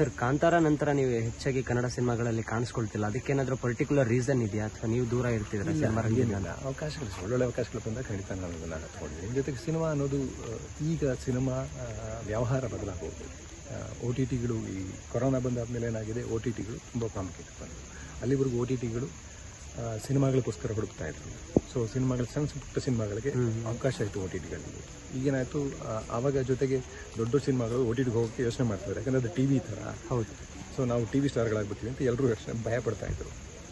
Sir Kantara ನಂತರ ನೀವು ಹೆಚ್ಚಾಗಿ ಕನ್ನಡ ಸಿನಿಮಾಗಳಲ್ಲಿ ಕಾಣಿಸ್ಕೊಳ್ತಿಲ್ಲ. ಅದಕ್ಕೇನಾದ್ರೂ ಪರ್ಟಿಕ್ಯುಲರ್ ರೀಸನ್ ಇದೆಯಾ? ಅಥವಾ ನೀವು ದೂರ ಇರ್ತೀರ ಸಿನಿಮಾ ರಂಗದಿಂದ? ಅವಕಾಶಗಳು ಒಳ್ಳೊಳ್ಳೆ ಅವಕಾಶಗಳು ಬಂದಾಗ ಖಂಡಿತ ನಾನು ಅದನ್ನು ತಗೊಂಡಿದ್ದೀನಿ. ಜೊತೆಗೆ ಸಿನಿಮಾ ಅನ್ನೋದು ಈಗ ಸಿನಿಮಾ ವ್ಯವಹಾರ ಬದಲಾಗೋದು ಒ ಟಿ ಟಿಗಳು ಈ ಕೊರೋನಾ ಬಂದಾದ್ಮೇಲೆ ಏನಾಗಿದೆ? ಒ ಟಿ ಟಿಗಳು ತುಂಬ ಪ್ರಾಮುಖ್ಯತೆ ಬಂದವು ಅಲ್ಲಿವರೆಗೂ ಒ ಟಿ ಟಿಗಳು ಸಿನಿಮಾಗಳಿಗೋಸ್ಕರ ಹುಡುಕ್ತಾ ಇದ್ರು. ಸೊ ಸಿನಿಮಾಗಳ ಸಣ್ಣ ಪುಟ್ಟ ಸಿನಿಮಾಗಳಿಗೆ ಅವಕಾಶ ಆಯಿತು ಓ ಟಿ ಟಿಗಳಲ್ಲಿ ಈಗೇನಾಯಿತು ಆವಾಗ ಜೊತೆಗೆ ದೊಡ್ಡ ದೊಡ್ಡ ಸಿನಿಮಾಗಳು ಓ ಟಿ ಟಿಗೆ ಹೋಗೋಕ್ಕೆ ಯೋಚನೆ ಮಾಡ್ತಾರೆ ಯಾಕಂದರೆ ಅದು ಟಿ ವಿ ಥರ. ಹೌದು. ಸೊ ನಾವು ಟಿ ವಿ ಸ್ಟಾರ್ಗಳಾಗ್ಬಿಡ್ತೀವಿ ಅಂತ ಎಲ್ಲರೂ ಯೋಚನೆ ಭಯ ಪಡ್ತಾ ಇದ್ರು.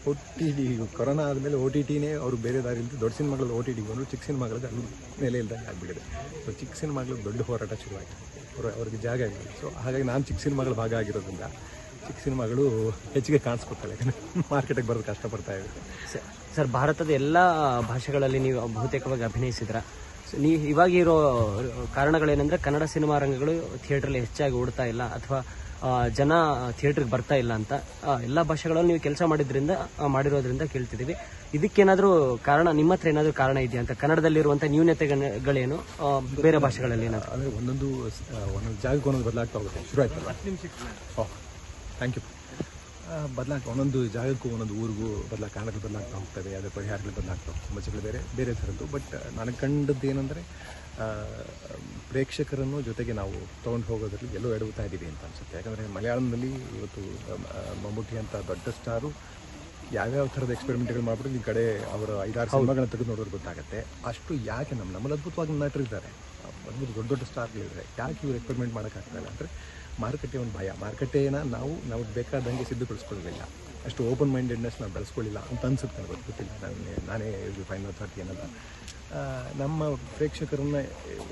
ಒ ಟಿ ಟಿ ಕೊರೋನಾ ಆದಮೇಲೆ ಓ ಟಿ ಟಿನೇ ಅವರು ಬೇರೆ ದಾರಿ ಇಲ್ಲದೆ ದೊಡ್ಡ ಸಿನಿಮಾಗಳು ಓ ಟಿ ಟಿಗೆ ಬಂದರು ಚಿಕ್ಕ ಸಿನಿಮಾಗಳಿಗೆ ಅಲ್ಲಿ ನೆಲೆ ಇಲ್ದಂಗೆ ಆಗಿಬಿಟ್ಟಿದೆ. ಸೊ ಚಿಕ್ಕ ಸಿನಿಮಾಗಳು ದೊಡ್ಡ ಹೋರಾಟ ಶುರುವಾಯಿತು. ಅವರು ಅವ್ರಿಗೆ ಜಾಗ ಇಲ್ಲ. ಸೊ ಹಾಗಾಗಿ ನಾನು ಚಿಕ್ಕ ಸಿನಿಮಾಗಳ ಭಾಗ ಆಗಿರೋದ್ರಿಂದ ಚಿಕ್ಕ ಸಿನಿಮಾಗಳು ಹೆಚ್ಚಿಗೆ ಕಾಣಿಸ್ಕೊಡ್ತಾರೆ ಯಾಕಂದರೆ ಮಾರ್ಕೆಟಿಗೆ ಬರೋದು ಕಷ್ಟಪಡ್ತಾ ಇರುತ್ತೆ ಸ- ಸರ್ ಭಾರತದ ಎಲ್ಲ ಭಾಷೆಗಳಲ್ಲಿ ನೀವು ಬಹುತೇಕವಾಗಿ ಅಭಿನಯಿಸಿದ್ರ. ನೀ ನೀವು ಇವಾಗ ಇರೋ ಕಾರಣಗಳೇನೆಂದ್ರೆ ಕನ್ನಡ ಸಿನಿಮಾ ರಂಗಗಳು ಥಿಯೇಟ್ರಲ್ಲಿ ಹೆಚ್ಚಾಗಿ ಓಡ್ತಾ ಇಲ್ಲ ಅಥವಾ ಜನ ಥಿಯೇಟ್ರಿಗೆ ಬರ್ತಾ ಇಲ್ಲ ಅಂತ. ಎಲ್ಲ ಭಾಷೆಗಳಲ್ಲಿ ನೀವು ಕೆಲಸ ಮಾಡಿದ್ರಿಂದ ಮಾಡಿರೋದ್ರಿಂದ ಕೇಳ್ತಿದ್ದೀವಿ. ಇದಕ್ಕೇನಾದರೂ ಕಾರಣ ನಿಮ್ಮ ಹತ್ರ ಏನಾದರೂ ಕಾರಣ ಇದೆಯಾ ಅಂತ? ಕನ್ನಡದಲ್ಲಿರುವಂಥ ನ್ಯೂನತೆಗಳೇನು? ಬೇರೆ ಭಾಷೆಗಳಲ್ಲಿ ಏನಾದ್ರು? ಅಂದರೆ ಒಂದೊಂದು ಒಂದೊಂದು ಜಾಗಕ್ಕೆ ಒಂದೊಂದು ಬದಲಾಗ್ತಾ ಹೋಗುತ್ತೆ. ಶುರು ಆಯ್ತಲ್ಲ? ಓಹ್. ಥ್ಯಾಂಕ್ ಯು ಬದಲಾಗ ಒಂದೊಂದು ಜಾಗಕ್ಕೂ ಒಂದೊಂದು ಊರಿಗೂ ಬದಲಾ ಕಾರಣಗಳು ಬದಲಾಗ್ತಾ ಹೋಗ್ತವೆ ಅದರ ಪರಿಹಾರಗಳು ಬದಲಾಗ್ತಾ ಹೋಗ್ತವೆ. ಸಮಸ್ಯೆಗಳು ಬೇರೆ ಬೇರೆ ಥರದ್ದು. ಬಟ್ ನನಗೆ ಕಂಡದ್ದು ಏನಂದರೆ ಪ್ರೇಕ್ಷಕರನ್ನು ಜೊತೆಗೆ ನಾವು ತೊಗೊಂಡು ಹೋಗೋದ್ರಲ್ಲಿ ಎಲ್ಲೋ ಎಡವುತ್ತಾ ಇದ್ದೀವಿ ಅಂತ ಅನಿಸುತ್ತೆ. ಯಾಕಂದರೆ ಮಲಯಾಳಂನಲ್ಲಿ ಇವತ್ತು ಮಮ್ಮೂಟಿ ಅಂತ ದೊಡ್ಡ ಸ್ಟಾರು ಯಾವ್ಯಾವ ಥರದ ಎಕ್ಸ್ಪೆರಿಮೆಂಟ್ಗಳು ಮಾಡಿಬಿಟ್ಟು ಈ ಕಡೆ ಅವರ ಐದಾರು ಸಿನಿಮಾಗಳನ್ನ ತೆಗೆದು ನೋಡೋರು ಗೊತ್ತಾಗುತ್ತೆ. ಅಷ್ಟು ಯಾಕೆ ನಮ್ಮ ನಮ್ಮಲ್ಲಿ ಅದ್ಭುತವಾಗಿ ನಟರಿದ್ದಾರೆ. ಅದ್ಭುತ ದೊಡ್ಡ ದೊಡ್ಡ ಸ್ಟಾರ್ಗಳಿದ್ದಾರೆ. ಯಾಕೆ ಇವ್ರು ಎಕ್ಸ್ಪೆರಿಮೆಂಟ್ ಮಾಡೋಕ್ಕಾಗ್ತಾಯಿಲ್ಲ ಅಂದರೆ ಮಾರುಕಟ್ಟೆ ಒಂದು ಭಯ. ಮಾರುಕಟ್ಟೆನ ನಾವು ನಮಗೆ ಬೇಕಾದಂಗೆ ಸಿದ್ಧಪಡಿಸ್ಕೊಳ್ಳೋದಿಲ್ಲ. ಅಷ್ಟು ಓಪನ್ ಮೈಂಡೆಡ್ನೆಸ್ ನಾವು ಬೆಳೆಸ್ಕೊಳ್ಳಿಲ್ಲ ಅಂತ ಅನ್ಸುತ್ತೆ ನನಗೆ, ಗೊತ್ತಿಲ್ಲ. ನಾನೇ ನಾನೇ ಇದು ಫೈನಲ್ ಅಥಾರಿಟಿ ಏನಲ್ಲ ನಮ್ಮ ಪ್ರೇಕ್ಷಕರನ್ನ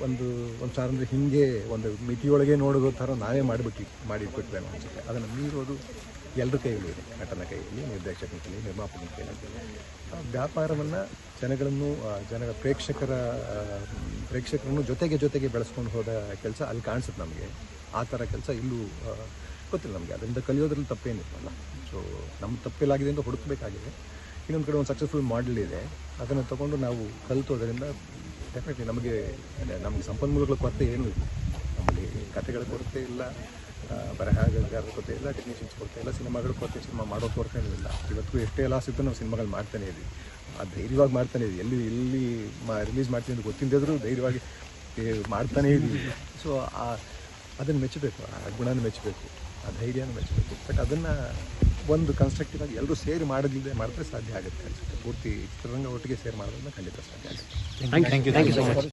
ಒಂದು ಒಂದು ಸಾರ ಅಂದರೆ ಹಿಂಗೆ ಒಂದು ಮಿತಿಯೊಳಗೆ ನೋಡೋದು ಥರ ನಾವೇ ಮಾಡಿಬಿಟ್ಟು ಮಾಡಿಟ್ಬಿಟ್ವೆ ಅನಿಸುತ್ತೆ. ಅದನ್ನು ಮೀರೋದು ಎಲ್ಲರ ಕೈಯಲ್ಲಿ ಇದೆ. ನಟನ ಕೈಯಲ್ಲಿ, ನಿರ್ದೇಶಕನ ಕೈಯಲ್ಲಿ, ನಿರ್ಮಾಪಕನ ಕೈಯಲ್ಲಿ. ವ್ಯಾಪಾರವನ್ನು ಜನಗಳನ್ನು ಜನಗಳ ಜನರ ಪ್ರೇಕ್ಷಕರ ಪ್ರೇಕ್ಷಕರನ್ನು ಜೊತೆಗೆ ಜೊತೆಗೆ ಬೆಳೆಸ್ಕೊಂಡು ಹೋದ ಕೆಲಸ ಅಲ್ಲಿ ಕಾಣಿಸುತ್ತೆ ನಮಗೆ. ಆ ಥರ ಕೆಲಸ ಇಲ್ಲೂ ಗೊತ್ತಿಲ್ಲ ನಮಗೆ. ಅದರಿಂದ ಕಲಿಯೋದ್ರಲ್ಲಿ ತಪ್ಪೇನಿಲ್ಲ. ಸೊ ನಮ್ಮ ತಪ್ಪಿಲ್ಲಾಗಿದೆ ಅಂತ ಹುಡುಕಬೇಕಾಗಿದೆ. ಇನ್ನೊಂದು ಕಡೆ ಒಂದು ಸಕ್ಸಸ್ಫುಲ್ ಮಾಡಲ್ ಇದೆ. ಅದನ್ನು ತಗೊಂಡು ನಾವು ಕಲಿತು ಅದರಿಂದ ಡೆಫಿನೆಟ್ಲಿ ನಮಗೆ ನಮಗೆ ಸಂಪನ್ಮೂಲಗಳ ಕೊರತೆ ಏನೂ ಇಲ್ಲ. ನಮ್ಮಲ್ಲಿ ಕತೆಗಳ ಕೊರತೆ ಇಲ್ಲ ಬರಹಗಾರರ ಕೊರತೆ ಇಲ್ಲ ಟೆಕ್ನಿಷಿಯನ್ಸ್ ಕೊರತೆ ಇಲ್ಲ, ಸಿನಿಮಾಗಳ ಕೊರತೆ ಸಿನಿಮಾ ಮಾಡೋ ಕೊರತೆ ಇಲ್ಲ. ಇವತ್ತು ಎಷ್ಟೇ ಲಾಸ್ ಇದ್ದರೂ ನಾವು ಸಿನಿಮಾಗಳು ಮಾಡ್ತಾನೆ ಇದ್ದೀವಿ. ಆ, ಧೈರ್ಯವಾಗಿ ಮಾಡ್ತಾನೆ ಇದ್ದೀವಿ. ಎಲ್ಲಿ ಎಲ್ಲಿ ಮಾ ರಿಲೀಸ್ ಮಾಡ್ತೀನಿ ಅಂತ ಗೊತ್ತಿದ್ದರೂ ಧೈರ್ಯವಾಗಿ ಮಾಡ್ತಾನೇ ಇದ್ದೀವಿ. ಸೊ ಆ ಅದನ್ನು ಮೆಚ್ಚಬೇಕು, ಆ ಗುಣನ ಮೆಚ್ಚಬೇಕು, ಆ ಧೈರ್ಯನ ಮೆಚ್ಚಬೇಕು. ಬಟ್ ಅದನ್ನು ಒಂದು ಕನ್ಸ್ಟ್ರಕ್ಟಿವ್ ಆಗಿ ಎಲ್ಲರೂ ಸೇರಿ ಮಾಡೋದಿಲ್ಲದೆ ಮಾಡಿದ್ರೆ ಸಾಧ್ಯ ಆಗುತ್ತೆ ಅನಿಸುತ್ತೆ. ಪೂರ್ತಿ ಚಿತ್ರರಂಗ ಒಟ್ಟಿಗೆ ಸೇರ್ ಮಾಡೋದನ್ನ ಖಂಡಿತ ಸಾಧ್ಯ ಆಗುತ್ತೆ. Thank you thank you